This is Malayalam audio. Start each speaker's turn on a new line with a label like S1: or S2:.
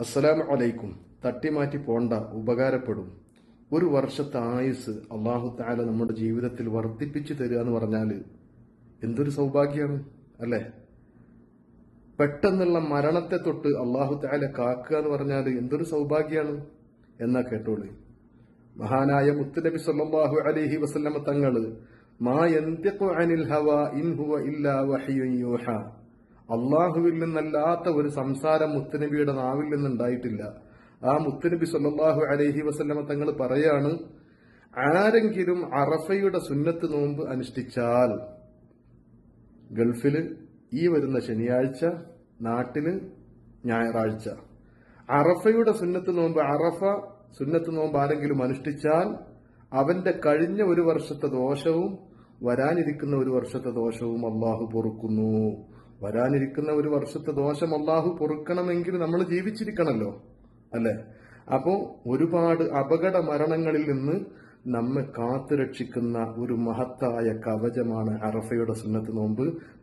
S1: അസ്സലാമു അലൈക്കും. തട്ടിമാറ്റി പോണ്ട ഉപകാരപ്പെടും. ഒരു വർഷത്തെ ആയുസ് അള്ളാഹു താല നമ്മുടെ ജീവിതത്തിൽ വർദ്ധിപ്പിച്ചു തരിക എന്ന് പറഞ്ഞാൽ എന്തൊരു സൗഭാഗ്യമാണ് അല്ലേ? പെട്ടെന്നുള്ള മരണത്തെ തൊട്ട് അള്ളാഹു താല കാക്കുക എന്ന് പറഞ്ഞാൽ എന്തൊരു സൗഭാഗ്യമാണ് എന്നാ കേട്ടോളി. മഹാനായ മുത്തുനബി സല്ലാഹു അലൈഹി വസല്ലമ തങ്ങൾ മാ യന്തിഖു അനിൽ ഹവ ഇൻ ഹുവ ഇല്ലാ അള്ളാഹുവിൽ നിന്നല്ലാത്ത ഒരു സംസാരം മുത്തനബിയുടെ നാവിൽ നിന്നുണ്ടായിട്ടില്ല. ആ മുത്തനബി സല്ലല്ലാഹു അലഹി വസല്ലമ തങ്ങൾ പറയാണ് ആരെങ്കിലും അറഫയുടെ സുന്നത്ത് നോമ്പ് അനുഷ്ഠിച്ചാൽ ഗൾഫിൽ ഈ വരുന്ന ശനിയാഴ്ച നാട്ടിൽ ഞായറാഴ്ച. അറഫയുടെ സുന്നത്ത് നോമ്പ് അറഫ സുന്നത്ത് നോമ്പ് ആരെങ്കിലും അനുഷ്ഠിച്ചാൽ അവന്റെ കഴിഞ്ഞ ഒരു വർഷത്തെ ദോഷവും വരാനിരിക്കുന്ന ഒരു വർഷത്തെ ദോഷവും അള്ളാഹു പൊറുക്കുന്നു. വരാനിരിക്കുന്ന ഒരു വർഷത്തെ ദോഷം അള്ളാഹു പൊറുക്കണമെങ്കിൽ നമ്മൾ ജീവിച്ചിരിക്കണല്ലോ അല്ലെ? അപ്പോ ഒരുപാട് അപകട മരണങ്ങളിൽ നിന്ന് നമ്മെ കാത്തുരക്ഷിക്കുന്ന ഒരു മഹത്തായ കവചമാണ് അറഫയുടെ സുന്നത്ത് നോമ്പ്.